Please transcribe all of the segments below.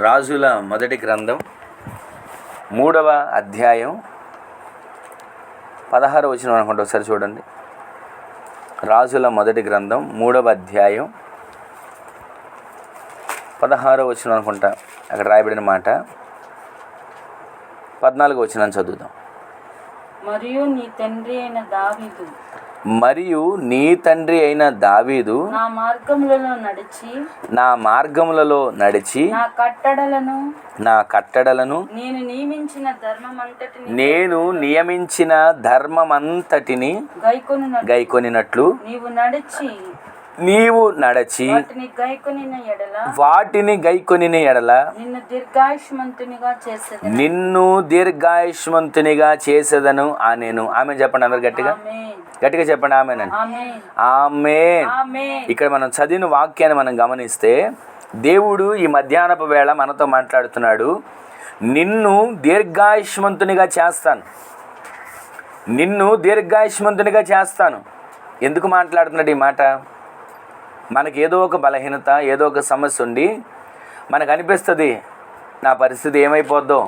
రాజుల మొదటి గ్రంథం మూడవ అధ్యాయం పదహారు వచ్చిన అనుకుంటా ఒకసారి చూడండి. రాజుల మొదటి గ్రంథం మూడవ అధ్యాయం పదహారో వచ్చిన అనుకుంటా అక్కడ రాయబడిన మాట. పద్నాలుగు వచ్చిన చదువుదాం. మరియు నీ తండ్రి అయిన దావీదు మరియు నీ తండ్రి అయిన దావీదు నా మార్గములలో నడిచి నా మార్గములలో నడిచి నా కట్టడలను నా కట్టడలను నేను నియమించిన ధర్మమంతటిని నేను నియమించిన ధర్మమంతటిని గైకొను గైకొనినట్లు నీవు నడిచి నీవు నడచి వాటిని గైకొనిన ఎడల నిన్ను దీర్ఘాయుష్మంతునిగా చేసేదను. ఆ నేను ఆమె చెప్పండి అందరు గట్టిగా. గట్టిగా చెప్పండి ఆమె ఆమేన్. ఇక్కడ మనం చదివిన వాక్యాన్ని మనం గమనిస్తే దేవుడు ఈ మధ్యాహ్నపు వేళ మనతో మాట్లాడుతున్నాడు. నిన్ను దీర్ఘాయుష్మంతునిగా చేస్తాను. నిన్ను దీర్ఘాయుష్మంతునిగా చేస్తాను. ఎందుకు మాట్లాడుతున్నాడు ఈ మాట? మనకి ఏదో ఒక బలహీనత ఏదో ఒక సమస్య ఉండి మనకు అనిపిస్తుంది నా పరిస్థితి ఏమైపోద్దో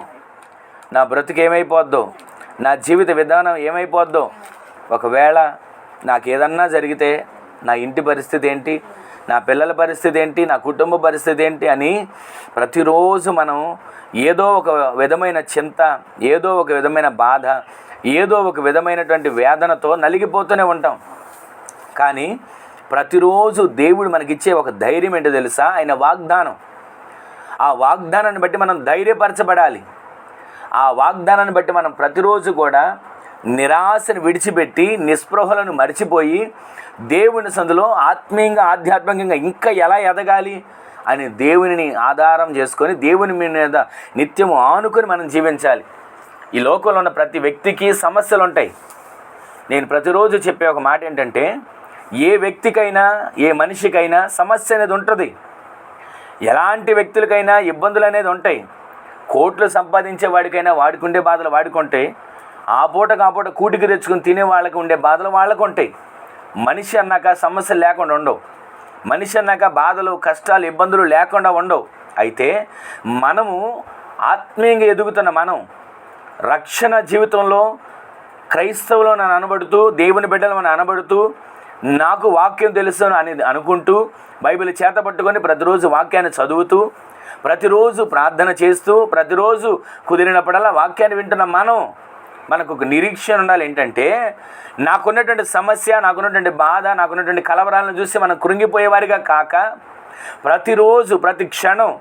నా బ్రతుకు ఏమైపోద్దో నా జీవిత విధానం ఏమైపోద్దో. ఒకవేళ నాకు ఏదన్నా జరిగితే నా ఇంటి పరిస్థితి ఏంటి నా పిల్లల పరిస్థితి ఏంటి నా కుటుంబ పరిస్థితి ఏంటి అని ప్రతిరోజు మనం ఏదో ఒక విధమైన చింత ఏదో ఒక విధమైన బాధ ఏదో ఒక విధమైనటువంటి వేదనతో నలిగిపోతూనే ఉంటాం. కానీ ప్రతిరోజు దేవుడు మనకిచ్చే ఒక ధైర్యం ఏంటో తెలుసా? ఆయన వాగ్దానం. ఆ వాగ్దానాన్ని బట్టి మనం ధైర్యపరచబడాలి. ఆ వాగ్దానాన్ని బట్టి మనం ప్రతిరోజు కూడా నిరాశను విడిచిపెట్టి నిస్పృహలను మరిచిపోయి దేవుని సందులో ఆత్మీయంగా ఆధ్యాత్మికంగా ఇంకా ఎలా ఎదగాలి అని దేవునిని ఆధారం చేసుకొని దేవుని మీద నిత్యము ఆనుకొని మనం జీవించాలి. ఈ లోకంలో ఉన్న ప్రతి వ్యక్తికి సమస్యలు ఉంటాయి నేను ప్రతిరోజు చెప్పే ఒక మాట ఏంటంటే ఏ వ్యక్తికైనా ఏ మనిషికైనా సమస్య అనేది ఉంటుంది. ఎలాంటి వ్యక్తులకైనా ఇబ్బందులు అనేది ఉంటాయి. కోట్లు సంపాదించే వాడికైనా వాడుకుండే బాధలు వాడుకుంటే ఆ పూటకు ఆ పూట కూటికి తెచ్చుకుని తినే వాళ్ళకి ఉండే బాధలు వాళ్ళకు ఉంటాయి. మనిషి అన్నాక సమస్యలు లేకుండా ఉండవు. మనిషి అన్నాక బాధలు కష్టాలు ఇబ్బందులు లేకుండా ఉండవు. అయితే మనము ఆత్మీయంగా ఎదుగుతున్న మనం రక్షణ జీవితంలో క్రైస్తవులు నన్ను అనబడుతూ దేవుని బిడ్డలు మనం అనబడుతూ నాకు వాక్యం తెలుసు అని అనుకుంటూ బైబిల్ చేత పట్టుకొని ప్రతిరోజు వాక్యాన్ని చదువుతూ ప్రతిరోజు ప్రార్థన చేస్తూ ప్రతిరోజు కుదిరినప్పుడల్లా వాక్యాన్ని వింటున్న మనం మనకు ఒక నిరీక్షణ ఉండాలి. ఏంటంటే నాకున్నటువంటి సమస్య నాకున్నటువంటి బాధ నాకున్నటువంటి కలవరాలను చూసి మనం కృంగిపోయేవారిగా కాక ప్రతిరోజు ప్రతి క్షణం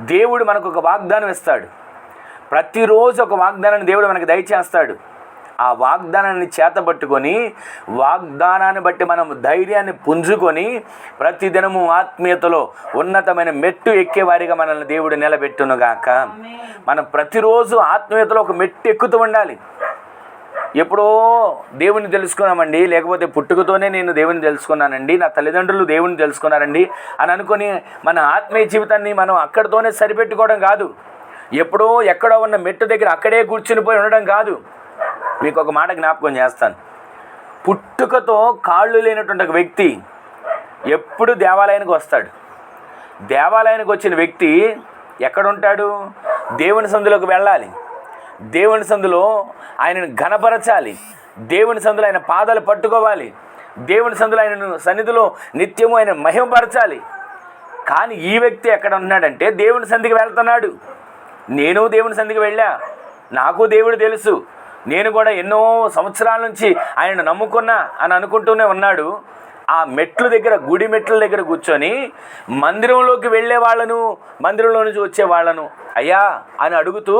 దేవుడు మనకు ఒక వాగ్దానం ఇస్తాడు. ప్రతిరోజు ఒక వాగ్దానాన్ని దేవుడు మనకు దయచేస్తాడు. ఆ వాగ్దానాన్ని చేతబట్టుకొని వాగ్దానాన్ని బట్టి మనం ధైర్యాన్ని పుంజుకొని ప్రతిదినము ఆత్మీయతలో ఉన్నతమైన మెట్టు ఎక్కేవారిగా మనల్ని దేవుడు నిలబెట్టునుగాక. మనం ప్రతిరోజు ఆత్మీయతలో ఒక మెట్టు ఎక్కుతూ ఉండాలి. ఎప్పుడో దేవుని తెలుసుకున్నామండి లేకపోతే పుట్టుకతోనే నేను దేవుని తెలుసుకున్నానండి నా తల్లిదండ్రులు దేవుని తెలుసుకున్నారండి అని అనుకొని మన ఆత్మీయ జీవితాన్ని మనం అక్కడితోనే సరిపెట్టుకోవడం కాదు. ఎప్పుడో ఎక్కడో ఉన్న మెట్టు దగ్గర అక్కడే కూర్చుని పోయి ఉండడం కాదు. మీకు ఒక మాట జ్ఞాపకం చేస్తాను. పుట్టుకతో కాళ్ళు లేనటువంటి ఒక వ్యక్తి ఎప్పుడు దేవాలయానికి వస్తాడు. దేవాలయానికి వచ్చిన వ్యక్తి ఎక్కడుంటాడు? దేవుని సందులోకి వెళ్ళాలి. దేవుని సందులో ఆయనను ఘనపరచాలి. దేవుని సందులో ఆయన పాదాలు పట్టుకోవాలి. దేవుని సందులో ఆయనను సన్నిధిలో నిత్యము ఆయన మహిమపరచాలి. కానీ ఈ వ్యక్తి ఎక్కడ ఉన్నాడంటే దేవుని సంధికి వెళ్తున్నాడు. నేను దేవుని సంధికి వెళ్ళా. నాకు దేవుడు తెలుసు. నేను కూడా ఎన్నో సంవత్సరాల నుంచి ఆయన నమ్ముకున్నా అని అనుకుంటూనే ఉన్నాడు. ఆ మెట్ల దగ్గర గుడి మెట్ల దగ్గర కూర్చొని మందిరంలోకి వెళ్ళే వాళ్ళను మందిరంలో నుంచి వచ్చే వాళ్ళను అయ్యా అని అడుగుతూ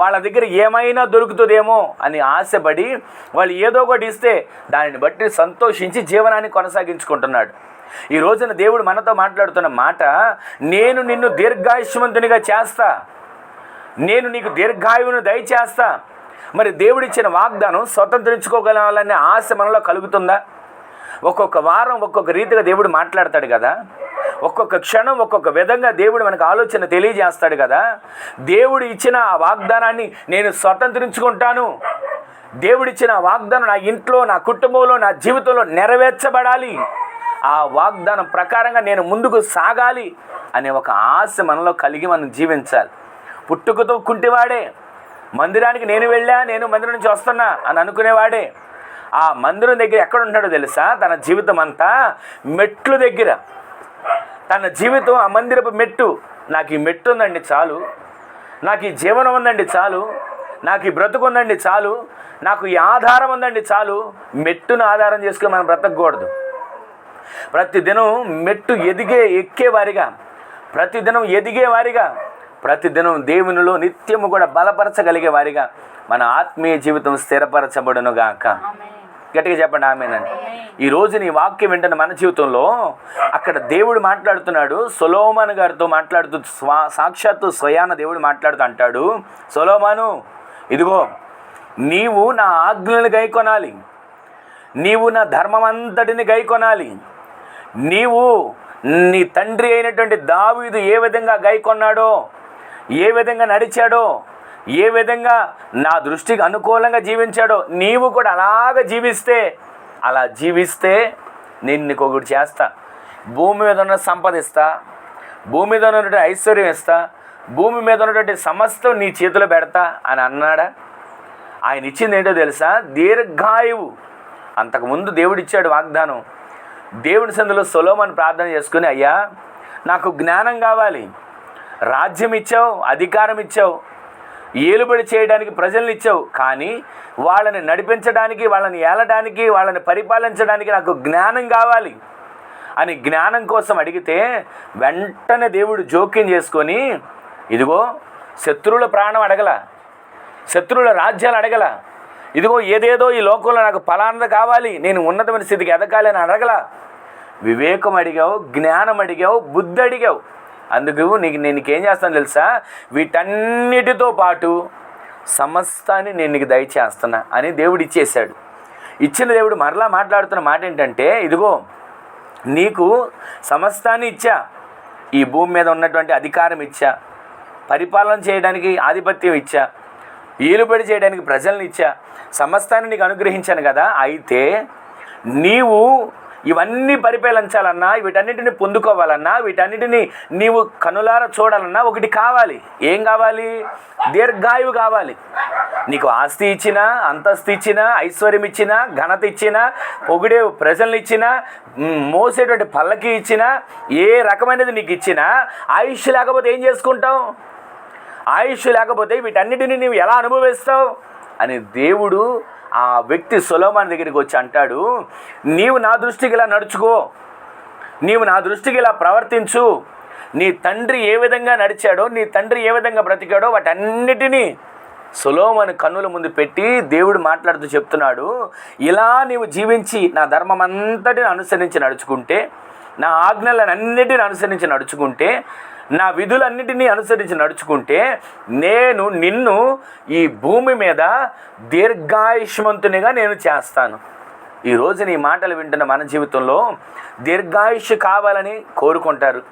వాళ్ళ దగ్గర ఏమైనా దొరుకుతుందేమో అని ఆశపడి వాళ్ళు ఏదో ఒకటి ఇస్తే దానిని బట్టి సంతోషించి జీవనాన్ని కొనసాగించుకుంటున్నాడు. ఈ రోజున దేవుడు మనతో మాట్లాడుతున్న మాట నేను నిన్ను దీర్ఘాయుష్మంతునిగా చేస్తా. నేను నీకు దీర్ఘాయువును దయచేస్తా. మరి దేవుడిచ్చిన వాగ్దానం స్వతంత్రించుకోగలనే ఆశ మనలో కలుగుతుందా? ఒక్కొక్క వారం ఒక్కొక్క రీతిగా దేవుడు మాట్లాడతాడు కదా. ఒక్కొక్క క్షణం ఒక్కొక్క విధంగా దేవుడు మనకు ఆలోచన తెలియజేస్తాడు కదా. దేవుడు ఇచ్చిన ఆ వాగ్దానాన్ని నేను స్వతంత్రించుకుంటాను. దేవుడిచ్చిన ఆ వాగ్దానం నా ఇంట్లో నా కుటుంబంలో నా జీవితంలో నెరవేర్చబడాలి. ఆ వాగ్దానం ప్రకారంగా నేను ముందుకు సాగాలి అనే ఒక ఆశ మనలో కలిగి మనం జీవించాలి. పుట్టుకతో కుంటివాడే. మందిరానికి నేను వెళ్ళా నేను మందిరం నుంచి వస్తున్నా అని అనుకునేవాడే. ఆ మందిరం దగ్గర ఎక్కడ ఉంటాడో తెలుసా? తన జీవితం అంతా మెట్లు దగ్గర. తన జీవితం ఆ మందిరపు మెట్టు. నాకు ఈ మెట్టు ఉందండి చాలు. నాకు ఈ జీవనం ఉందండి చాలు. నాకు ఈ బ్రతుకు ఉందండి చాలు. నాకు ఈ ఆధారం ఉందండి చాలు. మెట్టును ఆధారం చేసుకుని మనం బ్రతకూడదు ప్రతిదినం మెట్టు ఎదిగే ఎక్కేవారిగా ప్రతిదినం ఎదిగే వారిగా ప్రతిదినం దేవునిలో నిత్యము కూడా బలపరచగలిగే వారిగా మన ఆత్మీయ జీవితం స్థిరపరచబడును గాక. గట్టిగా చెప్పండి ఆమెనండి. ఆమేన్. ఈ రోజు నీ వాక్యం వింటున్న మన జీవితంలో అక్కడ దేవుడు మాట్లాడుతున్నాడు సొలోమాన్ గారితో మాట్లాడుతూ స్వా సాక్షాత్తు స్వయాన దేవుడు మాట్లాడుతూ అంటాడు సొలోమాను ఇదిగో నీవు నా ఆజ్ఞలను గైకొనాలి. నీవు నా ధర్మం అంతటిని గైకొనాలి. నీవు నీ తండ్రి అయినటువంటి దావీదు ఏ విధంగా గైకొన్నాడో ఏ విధంగా నడిచాడో ఏ విధంగా నా దృష్టికి అనుకూలంగా జీవించాడో నీవు కూడా అలాగ జీవిస్తే అలా జీవిస్తే నేను నీకు ఒకటి చేస్తా. భూమి మీద ఉన్న సంపద ఇస్తా భూమి మీద ఉన్నటువంటి ఐశ్వర్యం ఇస్తా భూమి మీద ఉన్నటువంటి సమస్తం నీ చేతిలో పెడతా అని అన్నాడా? ఆయన ఇచ్చింది ఏంటో తెలుసా? దీర్ఘాయువు. అంతకుముందు దేవుడిచ్చాడు వాగ్దానం. దేవుని సందులో సొలోమని ప్రార్థన చేసుకుని అయ్యా నాకు జ్ఞానం కావాలి. రాజ్యం ఇచ్చావు అధికారం ఇచ్చావు ఏలుబడి చేయడానికి ప్రజల్ని ఇచ్చావు కానీ వాళ్ళని నడిపించడానికి వాళ్ళని ఏలడానికి వాళ్ళని పరిపాలించడానికి నాకు జ్ఞానం కావాలి. అని జ్ఞానం కోసం అడిగితే వెంటనే దేవుడు జోక్యం చేసుకొని ఇదిగో శత్రువుల ప్రాణం అడగల శత్రువుల రాజ్యాలు అడగల ఇదిగో ఏదేదో ఈ లోకంలో నాకు ఫలానది కావాలి నేను ఉన్నతమైన స్థితికి ఎదగాలి అని అడగల. వివేకం అడిగావు జ్ఞానం అడిగావు బుద్ధి అడిగావు. అందుకు నీకు నేను నీకేం చేస్తాను తెలుసా? వీటన్నిటితో పాటు సమస్తాన్ని నేను నీకు దయచేస్తున్నా అని దేవుడు ఇచ్చేశాడు. ఇచ్చిన దేవుడు మరలా మాట్లాడుతున్న మాట ఏంటంటే ఇదిగో నీకు సమస్తాన్ని ఇచ్చా. ఈ భూమి మీద ఉన్నటువంటి అధికారం ఇచ్చా. పరిపాలన చేయడానికి ఆధిపత్యం ఇచ్చా. ఏలుబడి చేయడానికి ప్రజల్ని ఇచ్చా. సమస్తాన్ని నీకు అనుగ్రహించాను కదా. అయితే నీవు ఇవన్నీ పరిపాలించాలన్నా వీటన్నిటిని పొందుకోవాలన్నా వీటన్నిటిని నీవు కనులార చూడాలన్నా ఒకటి కావాలి. ఏం కావాలి? దీర్ఘాయువు కావాలి. నీకు ఆస్తి ఇచ్చినా అంతస్తు ఇచ్చినా ఐశ్వర్యం ఇచ్చినా ఘనత ఇచ్చినా పొగిడే ప్రజలను ఇచ్చినా మోసేటువంటి పల్లకి ఇచ్చినా ఏ రకమైనది నీకు ఇచ్చినా ఆయుష్ లేకపోతే ఏం చేసుకుంటావు? ఆయుష్ లేకపోతే వీటన్నిటిని నీవు ఎలా అనుభవిస్తావు? అని దేవుడు ఆ వ్యక్తి సొలోమాన్ దగ్గరికి వచ్చి అంటాడు నీవు నా దృష్టికి ఇలా నడుచుకో. నీవు నా దృష్టికి ఇలా ప్రవర్తించు. నీ తండ్రి ఏ విధంగా నడిచాడో నీ తండ్రి ఏ విధంగా బ్రతికాడో వాటన్నిటినీ సులోమని కన్నుల ముందు పెట్టి దేవుడు మాట్లాడుతూ చెప్తున్నాడు. ఇలా నీవు జీవించి నా ధర్మం అంతటిని అనుసరించి నడుచుకుంటే నా ఆజ్ఞలన్నిటిని అనుసరించి నడుచుకుంటే నా విధులన్నిటినీ అనుసరించి నడుచుకుంటే నేను నిన్ను ఈ భూమి మీద దీర్ఘాయుష్మంతునిగా నేను చేస్తాను. ఈరోజు నీ మాటలు వింటున్న మన జీవితంలో దీర్ఘాయుష్ కావాలని కోరుకుంటారు.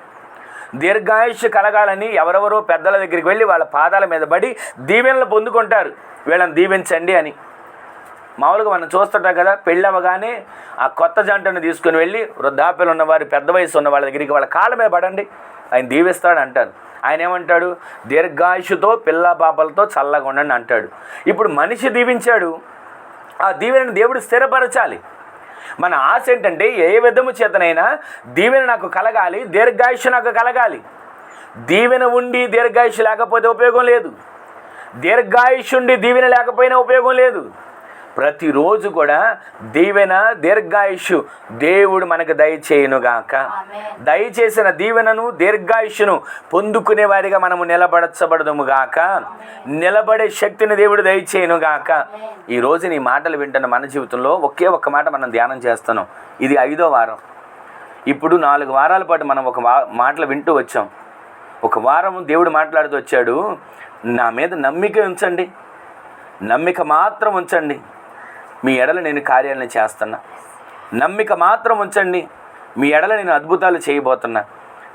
దీర్ఘాయుష్ కలగాలని ఎవరెవరో పెద్దల దగ్గరికి వెళ్ళి వాళ్ళ పాదాల మీద పడి దీవెనలు పొందుకుంటారు. వీళ్ళని దీవించండి అని. మామూలుగా మనం చూస్తుంటాం కదా పెళ్ళి అవ్వగానే ఆ కొత్త జంటను తీసుకుని వెళ్ళి వృద్ధాప్యలు ఉన్నవారు పెద్ద వయసు ఉన్న వాళ్ళ దగ్గరికి వాళ్ళ కాళ్ళ మీద పడండి. ఆయన దీవిస్తాడు అంటారు. ఆయన ఏమంటాడు? దీర్ఘాయుషుతో పిల్ల పాపలతో చల్లగా ఉండండి అంటాడు. ఇప్పుడు మనిషి దీవించాడు. ఆ దీవెనను దేవుడు స్థిరపరచాలి. మన ఆశ ఏంటంటే ఏ విధము చేతనైనా దీవెన నాకు కలగాలి దీర్ఘాయుషు నాకు కలగాలి. దీవెన ఉండి దీర్ఘాయుషు లేకపోతే ఉపయోగం లేదు. దీర్ఘాయుష్ ఉండి దీవెన లేకపోయినా ఉపయోగం లేదు. ప్రతిరోజు కూడా దీవెన దీర్ఘాయుష్. దేవుడు మనకు దయచేయునుగాక. దయచేసిన దీవెనను దీర్ఘాయుష్ను పొందుకునే వారిగా మనము నిలబడచ్చబడదుము గాక నిలబడే శక్తిని దేవుడు దయచేయును గాక ఈ రోజు నీ మాటలు వింటున్న మన జీవితంలో ఒకే ఒక్క మాట మనం ధ్యానం చేస్తున్నాం. ఇది ఐదో వారం. ఇప్పుడు నాలుగు వారాల పాటు మనం ఒక వా మాటలు వింటూ వచ్చాం. ఒక వారం దేవుడు మాట్లాడుతూ వచ్చాడు నా మీద నమ్మిక ఉంచండి. నమ్మిక మాత్రం ఉంచండి. మీ ఎడల నేను కార్యాలను చేస్తున్నా. నమ్మిక మాత్రం ఉంచండి మీ ఎడల నేను అద్భుతాలు చేయబోతున్నా.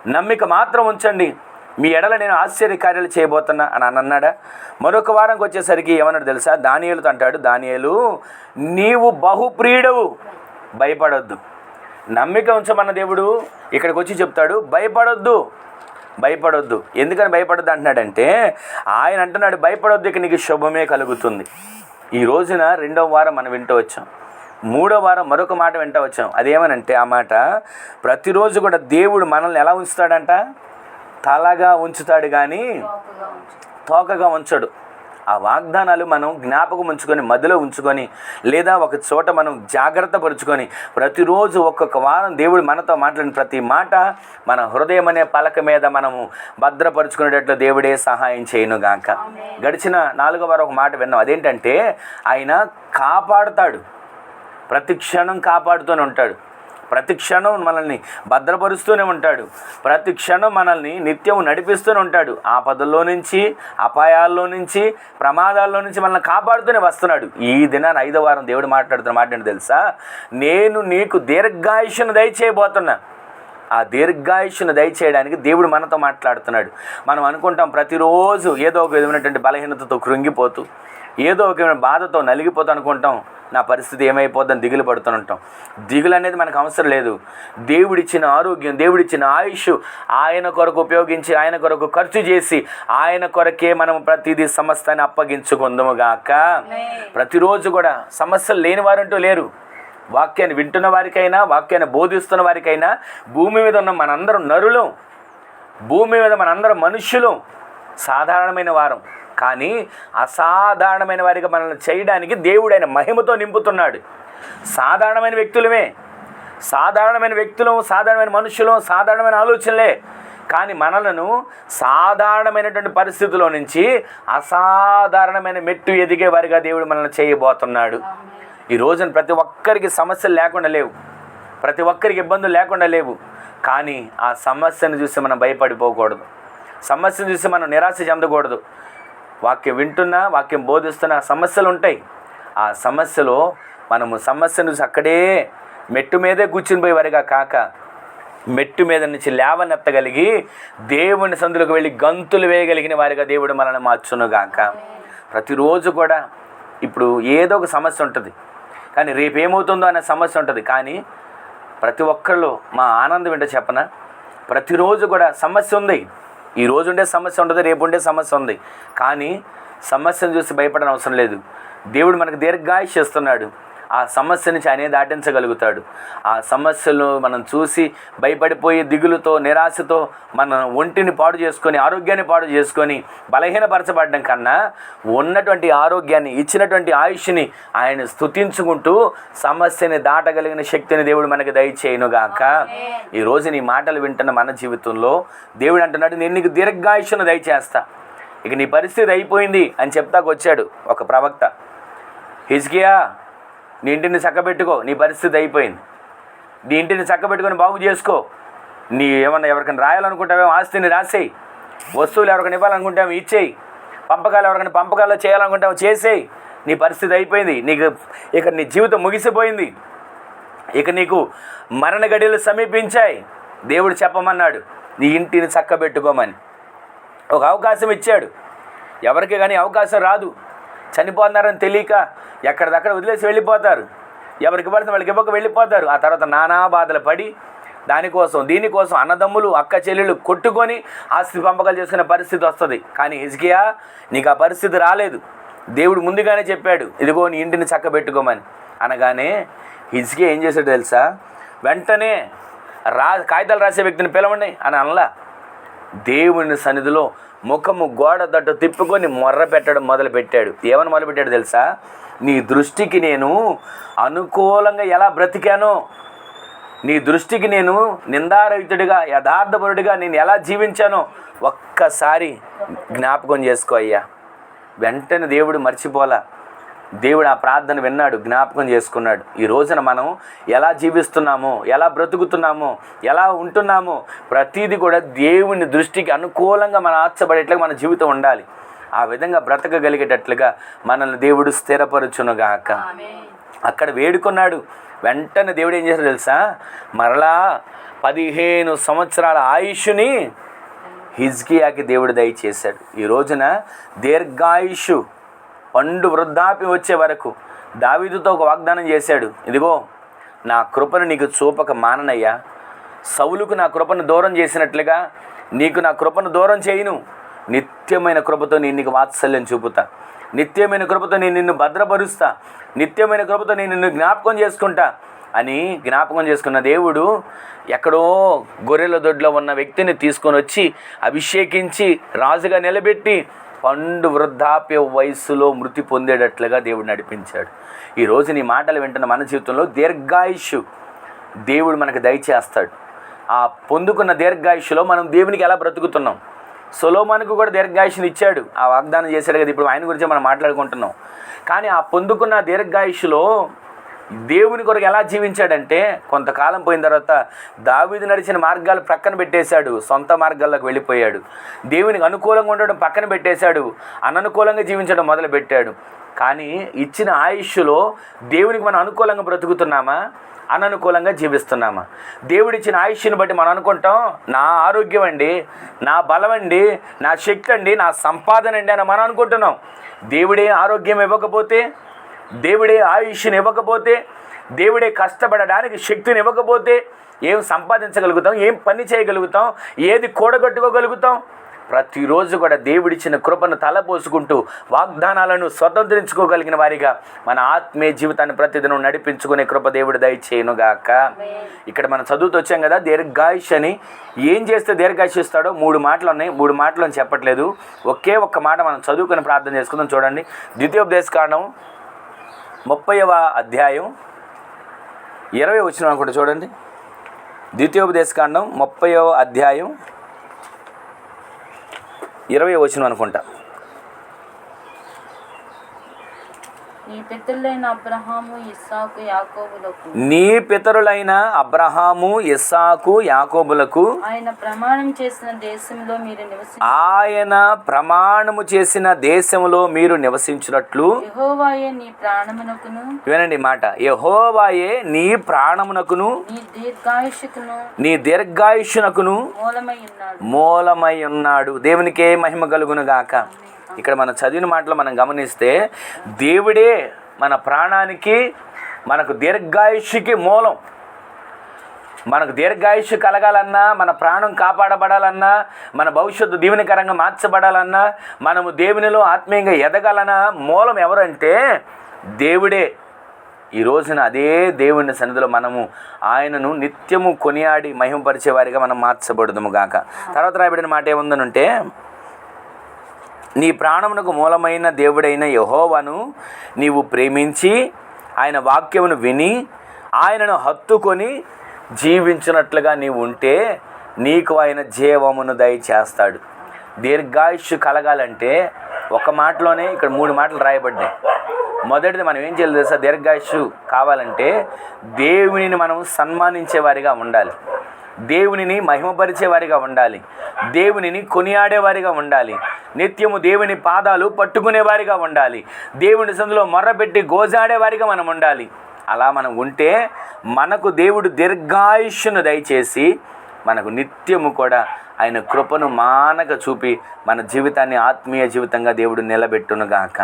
నమ్మిక మాత్రం ఉంచండి మీ ఎడల నేను ఆశ్చర్య కార్యాలు చేయబోతున్నా అని అని అన్నాడా? మరొక వారంకి వచ్చేసరికి ఏమన్నాడు తెలుసా? దానియేలుతో అంటాడు దానియలు నీవు బహుప్రియుడవు భయపడొద్దు. నమ్మిక ఉంచమన్న దేవుడు ఇక్కడికి వచ్చి చెప్తాడు భయపడొద్దు భయపడొద్దు. ఎందుకని భయపడొద్దు అంటున్నాడంటే ఆయన అంటున్నాడు భయపడొద్దు ఇక నీకు శుభమే కలుగుతుంది. ఈ రోజున రెండవ వారం మనం వింటూ వచ్చాం. మూడో వారం మరొక మాట వింటూ వచ్చాం. అదేమనంటే ఆ మాట ప్రతిరోజు కూడా దేవుడు మనల్ని ఎలా ఉంచుతాడంట? తలగా ఉంచుతాడు కానీ తోకగా ఉంచు తోకగా ఉంచడు. ఆ వాగ్దానాలు మనం జ్ఞాపకం ఉంచుకొని మదిలో ఉంచుకొని లేదా ఒక చోట మనం జాగ్రత్త పరుచుకొని ప్రతిరోజు ఒక్కొక్క వారం దేవుడు మనతో మాట్లాడిన ప్రతి మాట మన హృదయం అనే పలక మీద మనము భద్రపరుచుకునేటట్లు దేవుడే సహాయం చేయనుగాక. గడిచిన నాలుగో వారం ఒక మాట విన్నాం. అదేంటంటే ఆయన కాపాడుతాడు. ప్రతి క్షణం కాపాడుతూనే ఉంటాడు. ప్రతి క్షణం మనల్ని భద్రపరుస్తూనే ఉంటాడు. ప్రతి క్షణం మనల్ని నిత్యం నడిపిస్తూనే ఉంటాడు. ఆపదల్లో నుంచి అపాయాల్లో నుంచి ప్రమాదాల్లో నుంచి మనల్ని కాపాడుతూనే వస్తున్నాడు. ఈ దినాన్ని ఐదో వారం దేవుడు మాట్లాడుతున్న మాట తెలుసా? నేను నీకు దీర్ఘాయుషను దయచేయబోతున్నా. ఆ దీర్ఘాయుష్ను దయచేయడానికి దేవుడు మనతో మాట్లాడుతున్నాడు. మనం అనుకుంటాం ప్రతిరోజు ఏదో ఒక విధమైనటువంటి బలహీనతతో కృంగిపోతూ ఏదో ఒక బాధతో నలిగిపోతూ అనుకుంటాం నా పరిస్థితి ఏమైపోద్దని దిగులు పడుతుంటాం దిగులు అనేది మనకు అవసరం లేదు. దేవుడిచ్చిన ఆరోగ్యం దేవుడిచ్చిన ఆయుష్ ఆయన కొరకు ఉపయోగించి ఆయన కొరకు ఖర్చు చేసి ఆయన కొరకే మనం ప్రతిదీ సమస్తాన్ని అప్పగించుకుందాము గాక. ప్రతిరోజు కూడా సమస్యలు లేని వారంటూ లేరు. వాక్యాన్ని వింటున్న వారికైనా వాక్యాన్ని బోధిస్తున్న వారికైనా భూమి మీద ఉన్న మనందరం నరులం. భూమి మీద మనందరం మనుష్యులం. సాధారణమైన వారం. కానీ అసాధారణమైన వారిగా మనల్ని చేయడానికి దేవుడు ఆయన మహిమతో నింపుతున్నాడు. సాధారణమైన వ్యక్తులమే. సాధారణమైన వ్యక్తులం సాధారణమైన మనుషులం సాధారణమైన ఆలోచనలే. కానీ మనలను సాధారణమైనటువంటి పరిస్థితుల్లో నుంచి అసాధారణమైన మెట్టు ఎదిగే వారిగా దేవుడు మనల్ని చేయబోతున్నాడు. ఈ రోజున ప్రతి ఒక్కరికి సమస్యలు లేకుండా లేవు. ప్రతి ఒక్కరికి ఇబ్బందులు లేకుండా లేవు. కానీ ఆ సమస్యను చూసి మనం భయపడిపోకూడదు. సమస్యను చూసి మనం నిరాశ చెందకూడదు. వాక్యం వింటున్నా వాక్యం బోధిస్తున్నా సమస్యలు ఉంటాయి. ఆ సమస్యలో మనము సమస్యను చూసి అక్కడే మెట్టు మీదే కూర్చుని పోయేవారిగా కాక మెట్టు మీద నుంచి లేవనెత్తగలిగి దేవుని సందులకు వెళ్ళి గంతులు వేయగలిగిన వారిగా దేవుడు మనల్ని మార్చునుగాక. ప్రతిరోజు కూడా ఇప్పుడు ఏదో ఒక సమస్య ఉంటుంది. కానీ రేపు ఏమవుతుందో అనే సమస్య ఉంటుంది. కానీ ప్రతి ఒక్కళ్ళు మా ఆనందం ఏంటో చెప్పన ప్రతిరోజు కూడా సమస్య ఉంది. ఈ రోజు ఉండే సమస్య ఉంటుంది రేపు ఉండే సమస్య ఉంది. కానీ సమస్యను చూసి భయపడని అవసరం లేదు. దేవుడు మనకు దీర్ఘాయుష్ ఇస్తున్నాడు ఆ సమస్య నుంచి ఆయనే దాటించగలుగుతాడు. ఆ సమస్యలు మనం చూసి భయపడిపోయి దిగులుతో నిరాశతో మన ఒంటిని పాడు చేసుకొని ఆరోగ్యాన్ని పాడు చేసుకొని బలహీనపరచబడడం కన్నా ఉన్నటువంటి ఆరోగ్యాన్ని ఇచ్చినటువంటి ఆయుష్ని ఆయన స్తుతించుకుంటూ సమస్యని దాటగలిగిన శక్తిని దేవుడు మనకి దయచేయనుగాక. ఈ రోజు నీ మాటలు వింటున్న మన జీవితంలో దేవుడు అంటున్నాడు నేను నీకు దీర్ఘాయుష్ను దయచేస్తా. ఇక నీ పరిస్థితి అయిపోయింది అని చెప్తాకు వచ్చాడు ఒక ప్రవక్త. హిజ్కియా నీ ఇంటిని చక్కబెట్టుకో నీ పరిస్థితి అయిపోయింది. నీ ఇంటిని చక్కబెట్టుకొని బాగు చేసుకో. నీ ఏమన్నా ఎవరికైనా రాయాలనుకుంటావేమో ఆస్తిని రాసేయి. వస్తువులు ఎవరికైనా ఇవ్వాలనుకుంటామో ఇచ్చేయి. పంపకాలు ఎవరికైనా పంపకాలు చేయాలనుకుంటామో చేసేయి. నీ పరిస్థితి అయిపోయింది. నీకు ఇక నీ జీవితం ముగిసిపోయింది. ఇక నీకు మరణ గడియలు సమీపించాయి. దేవుడు చెప్పమన్నాడు నీ ఇంటిని చక్కబెట్టుకోమని. ఒక అవకాశం ఇచ్చాడు. ఎవరికి కానీ అవకాశం రాదు. చనిపోతున్నారని తెలియక ఎక్కడిదక్కడ వదిలేసి వెళ్ళిపోతారు. ఎవరికి పడితే వాళ్ళకి ఇవ్వక వెళ్ళిపోతారు. ఆ తర్వాత నానా బాధలు పడి దానికోసం దీనికోసం అన్నదమ్ములు అక్క చెల్లెలు కొట్టుకొని ఆస్తి పంపకాలు చేసుకునే పరిస్థితి వస్తుంది. కానీ హిజ్కియా నీకు ఆ పరిస్థితి రాలేదు. దేవుడు ముందుగానే చెప్పాడు ఇదిగో నీ ఇంటిని చక్కబెట్టుకోమని. అనగానే హిజ్కియా ఏం చేశాడు తెలుసా? వెంటనే రా కాగితాలు రాసే వ్యక్తిని పిలవండి అని అనలా. దేవుని సన్నిధిలో ముఖము గోడ దట్టు తిప్పుకొని మొర్ర పెట్టడం మొదలుపెట్టాడు. ఏమని మొదలుపెట్టాడు తెలుసా? నీ దృష్టికి నేను అనుకూలంగా ఎలా బ్రతికానో నీ దృష్టికి నేను నిందారహితుడిగా యథార్థపరుడిగా నేను ఎలా జీవించానో ఒక్కసారి జ్ఞాపకం చేసుకో అయ్యా. వెంటనే దేవుడు మర్చిపోలా దేవుడు ఆ ప్రార్థన విన్నాడు జ్ఞాపకం చేసుకున్నాడు. ఈ రోజున మనం ఎలా జీవిస్తున్నామో ఎలా బ్రతుకుతున్నామో ఎలా ఉంటున్నామో ప్రతిదీ కూడా దేవుని దృష్టికి అనుకూలంగా మన ఆచబడేట్లుగా మన జీవితం ఉండాలి. ఆ విధంగా బ్రతకగలిగేటట్లుగా మనల్ని దేవుడు స్థిరపరచునుగాక. అక్కడ వేడుకున్నాడు. వెంటనే దేవుడు ఏం చేశాడు తెలుసా? మరలా పదిహేను సంవత్సరాల ఆయుష్ని హిజ్కియాకి దేవుడు దయచేశాడు ఈ రోజున దీర్ఘాయుషు పండు వృద్ధాప్యం వచ్చే వరకు దావీదుతో ఒక వాగ్దానం చేశాడు. ఇదిగో నా కృపను నీకు చూపక మాననయ్యా. సౌలుకు నా కృపను దూరం చేసినట్లుగా నీకు నా కృపను దూరం చేయను. నిత్యమైన కృపతో నేను నీకు వాత్సల్యం చూపుతా. నిత్యమైన కృపతో నేను నిన్ను భద్రపరుస్తా. నిత్యమైన కృపతో నేను నిన్ను జ్ఞాపకం చేసుకుంటా అని జ్ఞాపకం చేసుకున్న దేవుడు ఎక్కడో గొర్రెల దొడ్లో ఉన్న వ్యక్తిని తీసుకొని వచ్చి అభిషేకించి రాజుగా నిలబెట్టి పండు వృద్ధాప్య వయస్సులో మృతి పొందేటట్లుగా దేవుడు నడిపించాడు. ఈరోజు నీ మాటలు వింటున్న మన జీవితంలో దీర్ఘాయుషు దేవుడు మనకు దయచేస్తాడు ఆ పొందుకున్న దీర్ఘాయుషులో మనం దేవునికి ఎలా బ్రతుకుతున్నాం? సొలోమానికి కూడా దీర్ఘాయుషుని ఇచ్చాడు. ఆ వాగ్దానం చేశాడు కదా ఇప్పుడు ఆయన గురించి మనం మాట్లాడుకుంటున్నాం. కానీ ఆ పొందుకున్న దీర్ఘాయుషులో దేవుని కొరకు ఎలా జీవించాడంటే కొంతకాలం పోయిన తర్వాత దావీదు నడిచిన మార్గాలు ప్రక్కన పెట్టేశాడు సొంత మార్గాల్లోకి వెళ్ళిపోయాడు. దేవునికి అనుకూలంగా ఉండడం పక్కన పెట్టేశాడు అననుకూలంగా జీవించడం మొదలుపెట్టాడు. కానీ ఇచ్చిన ఆయుష్లో దేవునికి మనం అనుకూలంగా బ్రతుకుతున్నామా? అననుకూలంగా జీవిస్తున్నామా? దేవుడిచ్చిన ఆయుష్ని బట్టి మనం అనుకుంటాం నా ఆరోగ్యం అండి నా బలం అండి నా శక్తి అండి నా సంపాదన అండి అని మనం అనుకుంటున్నాం. దేవుడే ఆరోగ్యం ఇవ్వకపోతే దేవుడే ఆయుష్ని ఇవ్వకపోతే దేవుడే కష్టపడడానికి శక్తిని ఇవ్వకపోతే ఏం సంపాదించగలుగుతాం? ఏం పని చేయగలుగుతాం? ఏది కూడగట్టుకోగలుగుతాం? ప్రతిరోజు కూడా దేవుడిచ్చిన కృపను తలపోసుకుంటూ వాగ్దానాలను స్వతంత్రించుకోగలిగిన వారిగా మన ఆత్మీయ జీవితాన్ని ప్రతిదినం నడిపించుకునే కృప దేవుడు దయచేయునుగాక. ఇక్కడ మనం చదువుతూ వచ్చాం కదా దీర్ఘాయుష్ అని ఏం చేస్తే దీర్ఘాయుష్ ఇస్తాడో? మూడు మాటలు ఉన్నాయి. మూడు మాటలు అని చెప్పట్లేదు. ఒకే ఒక్క మాట మనం చదువుకొని ప్రార్థన చేసుకుందాం. చూడండి. ద్వితీయోపదేశ కాండం ముప్పైవ అధ్యాయం ఇరవై వచ్చిన అనుకుంటా చూడండి. ద్వితీయోపదేశకాండం ముప్పైవ అధ్యాయం ఇరవై వచ్చిన అనుకుంటా. నీ పితరులైన అబ్రహాము ఇస్సాకు యాకోబులకు. ఆయన ప్రమాణం చేసిన దేశంలో మీరు నివసి ఆయన ప్రమాణము చేసిన దేశములో మీరు నివసించినట్లు యెహోవాయే నీ ప్రాణమునకును. వినండి మాట. యహోవాయే నీ ప్రాణమునకును నీ దీర్ఘాయుషకును నీ దీర్ఘాయుష్నకును మూలమై ఉన్నాడు. మూలమై ఉన్నాడు. దేవునికే మహిమ కలుగును గాక ఇక్కడ మనం చదివిన మాటలు మనం గమనిస్తే దేవుడే మన ప్రాణానికి మనకు దీర్ఘాయుష్కి మూలం. మనకు దీర్ఘాయుష్యు కలగాలన్నా మన ప్రాణం కాపాడబడాలన్నా మన భవిష్యత్తు దీవెనకరంగా మార్చబడాలన్నా మనము దేవునిలో ఆత్మీయంగా ఎదగాలన్నా మూలం ఎవరంటే దేవుడే. ఈ రోజున అదే దేవుని సన్నిధిలో మనము ఆయనను నిత్యము కొనియాడి మహిమపరిచే వారిగా మనం మార్చబడదుము గాక. తర్వాత రాయబడిన మాట ఏముందనంటే నీ ప్రాణమునకు మూలమైన దేవుడైన యహోవను నీవు ప్రేమించి ఆయన వాక్యమును విని ఆయనను హత్తుకొని జీవించినట్లుగా నీవు ఉంటే నీకు ఆయన జీవమును దయచేస్తాడు. దీర్ఘాయుష్ కలగాలంటే ఒక మాటలోనే ఇక్కడ మూడు మాటలు రాయబడ్డాయి. మొదటిది మనం ఏం చేయాలి తెలుసా? దీర్ఘాయుష్ కావాలంటే దేవునిని మనం సన్మానించే వారిగా ఉండాలి. దేవునిని మహిమపరిచేవారిగా ఉండాలి. దేవునిని కొనియాడేవారిగా ఉండాలి. నిత్యము దేవుని పాదాలు పట్టుకునేవారిగా ఉండాలి. దేవుని సందులో మొర్రపెట్టి గోజాడేవారిగా మనం ఉండాలి. అలా మనం ఉంటే మనకు దేవుడు దీర్ఘాయుష్యును దయచేసి మనకు నిత్యము కూడా ఆయన కృపను మానక చూపి మన జీవితాన్ని ఆత్మీయ జీవితంగా దేవుడు నిలబెట్టునుగాక.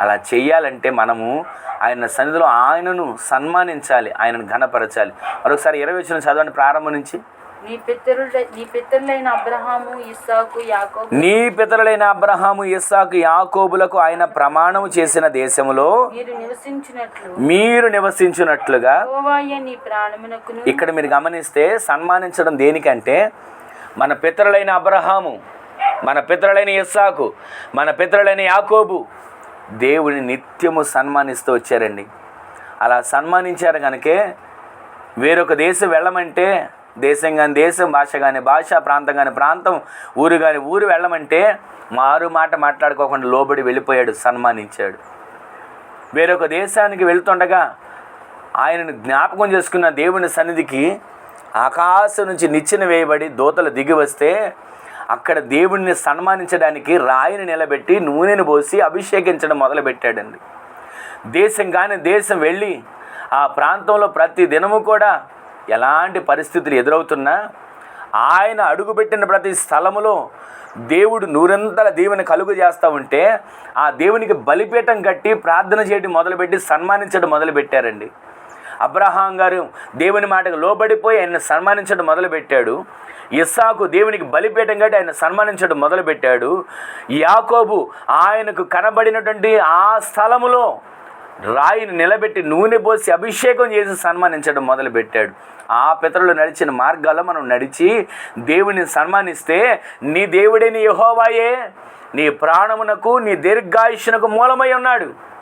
అలా చెయ్యాలంటే మనము ఆయన సన్నిధిలో ఆయనను సన్మానించాలి ఆయనను ఘనపరచాలి. మరొకసారి ఇరవై వచ్చిన చదవండి ప్రారంభం నుంచి. నీ పితరుల నీ పితరులైన అబ్రహాము ఇస్సాకు యాకోబు. నీ పితరులైన అబ్రహాము ఇస్సాకు యాకోబులకు ఆయన ప్రమాణము చేసిన దేశములో మీరు నివసించినట్లు. మీరు నివసించినట్లుగా యెహోవాయే నీ ప్రాణమునకును. ఇక్కడ మీరు గమనిస్తే సన్మానించడం దేనికంటే మన పితరులైన అబ్రహాము మన పితరులైన ఇస్సాకు మన పితరులైన యాకోబు దేవుని నిత్యము సన్మానిస్తూ వచ్చారండి. అలా సన్మానించారు కనుకే వేరొక దేశం వెళ్ళమంటే దేశం కానీ దేశం భాష కానీ భాష ప్రాంతం కానీ ప్రాంతం ఊరు కానీ ఊరు వెళ్ళమంటే మారు మాట మాట్లాడుకోకుండా లోబడి వెళ్ళిపోయాడు సన్మానించాడు. వేరొక దేశానికి వెళ్తుండగా ఆయనను జ్ఞాపకం చేసుకున్న దేవుని సన్నిధికి ఆకాశం నుంచి నిచ్చెన వేయబడి దూతలు దిగి వస్తే అక్కడ దేవుణ్ణి సన్మానించడానికి రాయిని నిలబెట్టి నూనెను పోసి అభిషేకించడం మొదలుపెట్టాడండి. దేశం కానీ దేశం వెళ్ళి ఆ ప్రాంతంలో ప్రతి దినము కూడా ఎలాంటి పరిస్థితులు ఎదురవుతున్నా ఆయన అడుగుపెట్టిన ప్రతి స్థలములో దేవుడు నూరంతల దేవుని కలుగు చేస్తూ ఉంటే ఆ దేవునికి బలిపీఠం కట్టి ప్రార్థన చేయడం మొదలుపెట్టి సన్మానించడం మొదలుపెట్టారండి. అబ్రహాం గారు దేవుని మాటకు లోబడిపోయి ఆయన సన్మానించడం మొదలుపెట్టాడు. ఇస్సాకు దేవునికి బలిపీఠం కట్టి ఆయన సన్మానించడం మొదలుపెట్టాడు. యాకోబు ఆయనకు కనబడినటువంటి ఆ స్థలములో రాయిని నిలబెట్టి నూనె పోసి అభిషేకం చేసి సన్మానించడం మొదలుపెట్టాడు. ఆ పితరులు నడిచిన మార్గాల్లో మనం నడిచి దేవుని సన్మానిస్తే నీ దేవుడే నీ యహోవాయే. నీ ప్రాణమునకు నీ దీర్ఘాయుష్యునకు మూలమై ఉన్నాడు.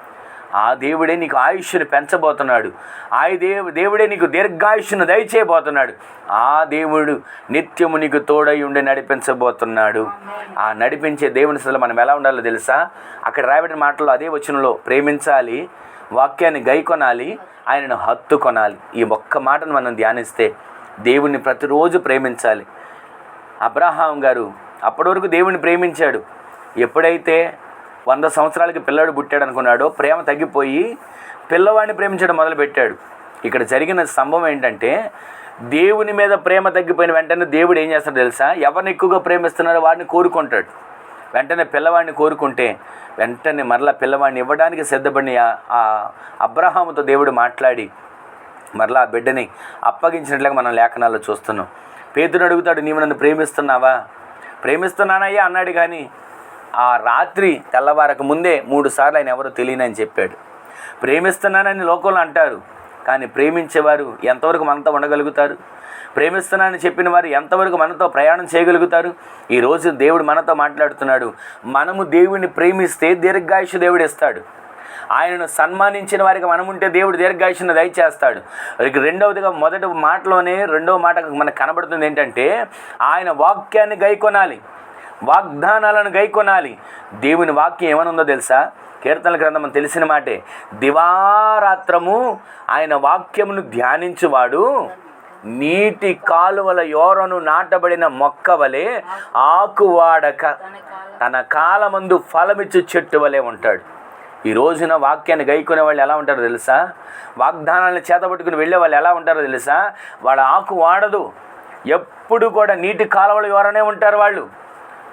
ఆ దేవుడే నీకు ఆయుష్ను పెంచబోతున్నాడు. ఆ దేవు దేవుడే నీకు దీర్ఘాయుష్ను దయచేయబోతున్నాడు. ఆ దేవుడు నిత్యము నీకు తోడై ఉండి నడిపించబోతున్నాడు. ఆ నడిపించే దేవుని అసలు మనం ఎలా ఉండాలో తెలుసా? అక్కడ రాయబడిన మాటల్లో అదే వచనంలో ప్రేమించాలి. వాక్యాన్ని గైకొనాలి ఆయనను హత్తుకొనాలి ఈ ఒక్క మాటను మనం ధ్యానిస్తే దేవుణ్ణి ప్రతిరోజు ప్రేమించాలి. అబ్రహాం గారు అప్పటి వరకు దేవుణ్ణి ప్రేమించాడు. ఎప్పుడైతే వంద సంవత్సరాలకి పిల్లాడు పుట్టాడు అనుకున్నాడో ప్రేమ తగ్గిపోయి పిల్లవాడిని ప్రేమించడం మొదలుపెట్టాడు. ఇక్కడ జరిగిన సంభవం ఏంటంటే దేవుని మీద ప్రేమ తగ్గిపోయిన వెంటనే దేవుడు ఏం చేస్తాడో తెలుసా? ఎవరిని ఎక్కువగా ప్రేమిస్తున్నారో వాడిని కోరుకుంటాడు. వెంటనే పిల్లవాడిని కోరుకుంటే వెంటనే మరలా పిల్లవాడిని ఇవ్వడానికి సిద్ధపడిన ఆ- అబ్రహాముతో దేవుడు మాట్లాడి మరలా ఆ బిడ్డని అప్పగించినట్లుగా మనం లేఖనాల్లో చూస్తున్నాం. పేదను అడుగుతాడు నీవు నన్ను ప్రేమిస్తున్నావా? ప్రేమిస్తున్నానయ్యా అన్నాడు కానీ ఆ రాత్రి తెల్లవారక ముందే మూడు సార్లు ఆయన ఎవరో తెలియనని చెప్పాడు. ప్రేమిస్తున్నానని లోకంలో అంటారు. కానీ ప్రేమించేవారు ఎంతవరకు మనతో ఉండగలుగుతారు? ప్రేమిస్తున్నానని చెప్పిన వారు ఎంతవరకు మనతో ప్రయాణం చేయగలుగుతారు? ఈరోజు దేవుడు మనతో మాట్లాడుతున్నాడు. మనము దేవుడిని ప్రేమిస్తే దీర్ఘాయుష దేవుడు ఇస్తాడు. ఆయనను సన్మానించిన వారికి మనం ఉంటే దేవుడు దీర్ఘాయుషను దయచేస్తాడు. రెండవదిగా మొదటి మాటలోనే రెండవ మాట మనకు కనబడుతుంది ఏంటంటే ఆయన వాక్యాన్ని గైకొనాలి. వాగ్దానాలను గైకొనాలి. దేవుని వాక్యం ఏమనుందో తెలుసా? కీర్తనల గ్రంథం తెలిసిన మాటే. దివారాత్రము ఆయన వాక్యమును ధ్యానించువాడు. నీటి కాలువల యోరను నాటబడిన మొక్క వలె ఆకువాడక తన కాలమందు ఫలమిచ్చు చెట్టు వలె ఉంటాడు. ఈ రోజున వాక్యాన్ని గైకునే వాళ్ళు ఎలా ఉంటారో తెలుసా? వాగ్దానాలను చేతబట్టుకుని వెళ్ళే వాళ్ళు ఎలా ఉంటారో తెలుసా? వాళ్ళ ఆకు వాడదు. ఎప్పుడు కూడా నీటి కాలువల యోరనే ఉంటారు వాళ్ళు.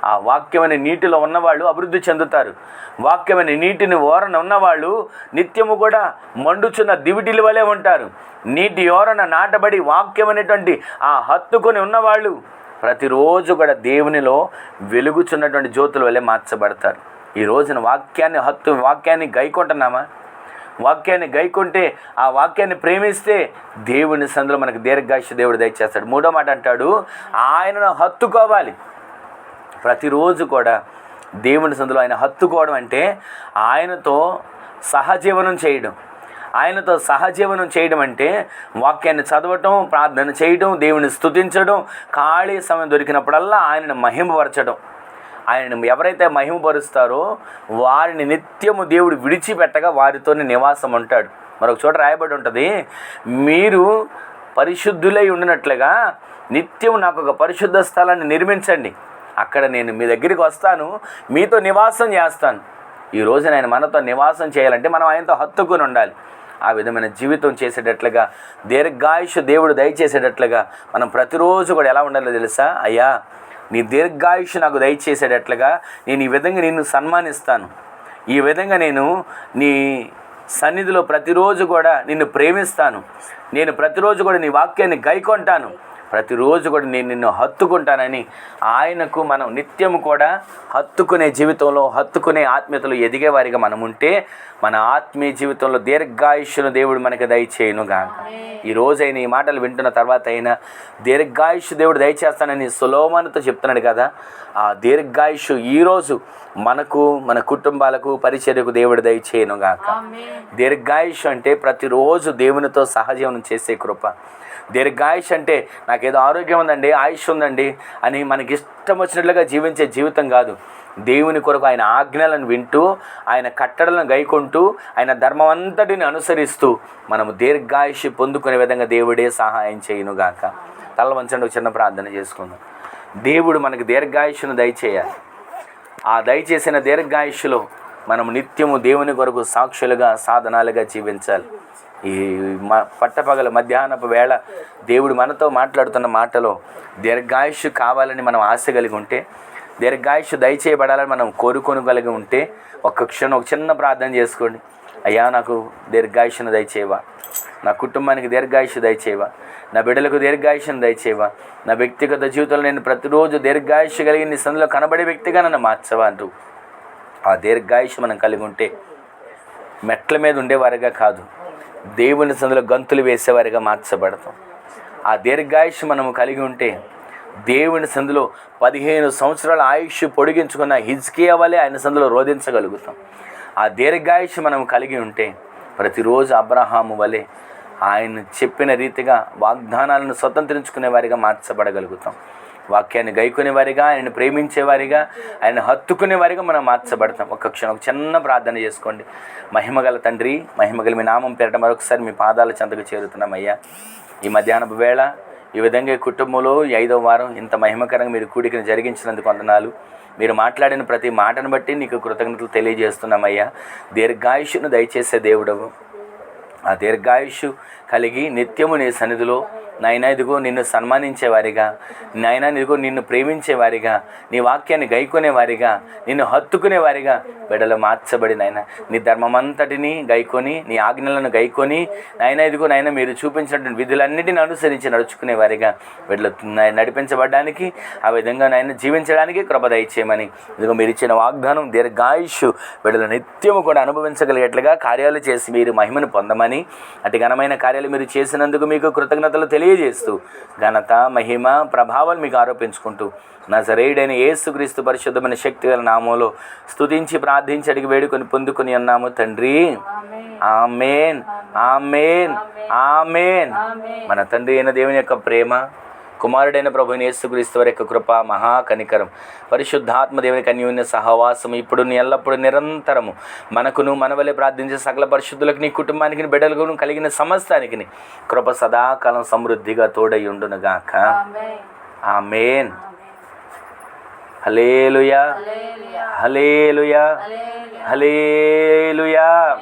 ఆ వాక్యమైన నీటిలో ఉన్నవాళ్ళు అభివృద్ధి చెందుతారు. వాక్యమైన నీటిని ఓరన ఉన్నవాళ్ళు నిత్యము కూడా మండుచున్న దివిటిల వలె ఉంటారు. నీటి ఓరన నాటబడి వాక్యమైనటువంటి ఆ హత్తుకొని ఉన్నవాళ్ళు ప్రతిరోజు కూడా దేవునిలో వెలుగుచున్నటువంటి జ్యోతుల వలె మార్చబడతారు. ఈ రోజున వాక్యాన్ని హత్తు వాక్యాన్ని గైకొంటున్నామా? వాక్యాన్ని గైకుంటే ఆ వాక్యాన్ని ప్రేమిస్తే దేవుని సందులో మనకు దీర్ఘాయుష దేవుడు దయచేస్తాడు. మూడో మాట అంటాడు ఆయనను హత్తుకోవాలి. ప్రతిరోజు కూడా దేవుని సందులో ఆయన హత్తుకోవడం అంటే ఆయనతో సహజీవనం చేయడం. ఆయనతో సహజీవనం చేయడం అంటే వాక్యాన్ని చదవటం ప్రార్థన చేయడం దేవుని స్థుతించడం ఖాళీ సమయం దొరికినప్పుడల్లా ఆయనను మహిమపరచడం ఆయనను ఎవరైతే మహిమపరుస్తారో వారిని నిత్యము దేవుడు విడిచిపెట్టగా వారితోనే నివాసం ఉంటాడు. మరొక చోట రాయబడి ఉంటుంది మీరు పరిశుద్ధులై ఉండినట్లుగా నిత్యం నాకు ఒక పరిశుద్ధ స్థలాన్ని నిర్మించండి. అక్కడ నేను మీ దగ్గరికి వస్తాను మీతో నివాసం చేస్తాను. ఈ రోజున ఆయన మనతో నివాసం చేయాలంటే మనం ఆయనతో హత్తుకుని ఉండాలి. ఆ విధమైన జీవితం చేసేటట్లుగా దీర్ఘాయుష దేవుడు దయచేసేటట్లుగా మనం ప్రతిరోజు కూడా ఎలా ఉండాలో తెలుసా? అయ్యా నీ దీర్ఘాయుష నాకు దయచేసేటట్లుగా నేను ఈ విధంగా నిన్ను సన్మానిస్తాను. ఈ విధంగా నేను నీ సన్నిధిలో ప్రతిరోజు కూడా నిన్ను ప్రేమిస్తాను. నేను ప్రతిరోజు కూడా నీ వాక్యాన్ని గైకొంటాను. ప్రతిరోజు కూడా నేను నిన్ను హత్తుకుంటానని ఆయనకు మనం నిత్యము కూడా హత్తుకునే జీవితంలో హత్తుకునే ఆత్మీయతలో ఎదిగే వారిగా మనం ఉంటే మన ఆత్మీయ జీవితంలో దీర్ఘాయుష్ను దేవుడు మనకి దయచేయును గాక. ఈ రోజు అయిన ఈ మాటలు వింటున్న తర్వాత అయినా దీర్ఘాయుష్ దేవుడు దయచేస్తానని సులోమానుతో చెప్తున్నాడు కదా. ఆ దీర్ఘాయుష్ ఈరోజు మనకు మన కుటుంబాలకు పరిచర్యకు దేవుడు దయచేయను గాక. ఆమేన్ దీర్ఘాయుష్ అంటే ప్రతిరోజు దేవునితో సహజీవనం చేసే కృప. దీర్ఘాయుష్ అంటే నాకేదో ఆరోగ్యం ఉందండి ఆయుష్ ఉందండి అని మనకి ఇష్టం వచ్చినట్లుగా జీవించే జీవితం కాదు. దేవుని కొరకు ఆయన ఆజ్ఞలను వింటూ ఆయన కట్టడలను గైకొంటూ ఆయన ధర్మం అంతటిని అనుసరిస్తూ మనము దీర్ఘాయుష్ పొందుకునే విధంగా దేవుడే సహాయం చేయనుగాక. తల వంచండి ఒక చిన్న ప్రార్థన చేసుకుందాం. దేవుడు మనకు దీర్ఘాయుషును దయచేయాలి. ఆ దయచేసిన దీర్ఘాయుషులో మనం నిత్యము దేవుని కొరకు సాక్షులుగా సాధనాలుగా జీవించాలి. ఈ మ పట్టపగల మధ్యాహ్నపు వేళ దేవుడు మనతో మాట్లాడుతున్న మాటలో దీర్ఘాయుష్ కావాలని మనం ఆశ కలిగి ఉంటే దీర్ఘాయుష్ దయచేయబడాలని మనం కోరుకొనగలిగి ఉంటే ఒక్క క్షణం ఒక చిన్న ప్రార్థన చేసుకోండి. అయ్యా నాకు దీర్ఘాయుషను దయచేవా నా కుటుంబానికి దీర్ఘాయుషు దయచేవా నా బిడ్డలకు దీర్ఘాయుషను దయచేవా నా వ్యక్తిగత జీవితంలో నేను ప్రతిరోజు దీర్ఘాయుషు కలిగి నీ సందులో కనబడే వ్యక్తిగా నన్ను మార్చవా అంటూ ఆ దీర్ఘాయుషు మనం కలిగి ఉంటే మెట్ల మీద ఉండేవారిగా కాదు దేవుని సందులో గంతులు వేసేవారిగా మార్చబడతాం. ఆ దీర్ఘాయుష్ మనము కలిగి ఉంటే దేవుని సందులో పదిహేను సంవత్సరాల ఆయుష్ పొడిగించుకున్న హిజ్కియా వలె ఆయన సందులో రోధించగలుగుతాం. ఆ దీర్ఘాయుష్ మనం కలిగి ఉంటే ప్రతిరోజు అబ్రహాము వలె ఆయన చెప్పిన రీతిగా వాగ్దానాలను స్వతంత్రించుకునే వారిగా మార్చబడగలుగుతాం. వాక్యాన్ని గైకునే వారిగా ఆయనను ప్రేమించేవారిగా ఆయన హత్తుకునే వారిగా మనం మార్చబడతాం. ఒక క్షణం ఒక చిన్న ప్రార్థన చేసుకోండి. మహిమగల తండ్రి మహిమగల మీ నామం పేరట మరొకసారి మీ పాదాల చెంతకు చేరుతున్నాం అయ్యా ఈ మధ్యాహ్నపు వేళ ఈ విధంగా కుటుంబంలో ఈ వారం ఇంత మహిమకరంగా మీరు కూడికను జరిగించినందుకు వందనాలు. మీరు మాట్లాడిన ప్రతి మాటను బట్టి నీకు కృతజ్ఞతలు తెలియజేస్తున్నామయ్యా. దీర్ఘాయుషును దయచేసే దేవుడవు. ఆ దీర్ఘాయుషు కలిగి నిత్యము నీ సన్నిధిలో నాయన ఇదిగో నిన్ను సన్మానించేవారిగా. నాయన ఇదిగో నిన్ను ప్రేమించేవారిగా. నీ వాక్యాన్ని గైకొనేవారిగా. నిన్ను హత్తుకునేవారిగా. బిడలు మార్చబడి నాయన నీ ధర్మమంతటిని గైకొని నీ ఆజ్ఞలను గైకొని నాయన ఇదిగో నాయన మీరు చూపించినటువంటి విధులన్నిటిని అనుసరించి నడుచుకునేవారిగా. బిడ్డలు నడిపించబడడానికి ఆ విధంగా నాయన జీవించడానికి కృప దయచేయమని. ఇదిగో మీరు ఇచ్చిన వాగ్దానం దీర్ఘాయుషు. బిడ్డలు నిత్యము కూడా అనుభవించగలిగేట్లుగా కార్యాలు చేసి మీరు మహిమను పొందమని అటు ఘనమైన కార్యాలు మీరు చేసినందుకు మీకు కృతజ్ఞతలు తెలియజేస్తూ ఘనత మహిమ ప్రభావాలు మీకు ఆరోపించుకుంటూ నా సరైడైన యేసుక్రీస్తు పరిశుద్ధమైన శక్తి గల నామంలో స్తుతించి ప్రార్థించి అడిగి వేడుకొని పొందుకొని అన్నాము తండ్రి. ఆమెన్. ఆమెన్. ఆమెన్. మన తండ్రి అయిన దేవుని యొక్క ప్రేమ కుమారుడైన ప్రభుని యేసుక్రీస్తు వారి యొక్క కృప మహాకనికరం. పరిశుద్ధాత్మ దేవుని కన్యూన్య సహవాసం ఇప్పుడు ఎల్లప్పుడూ నిరంతరము. మనకును మన వలె ప్రార్థించే సకల పరిశుద్ధులకు నీ కుటుంబానికి బిడ్డలకు కలిగిన సమస్తానికి కృప సదాకాలం సమృద్ధిగా తోడై ఉండునుగాక. Amen. Amen. Hallelujah hallelujah hallelujah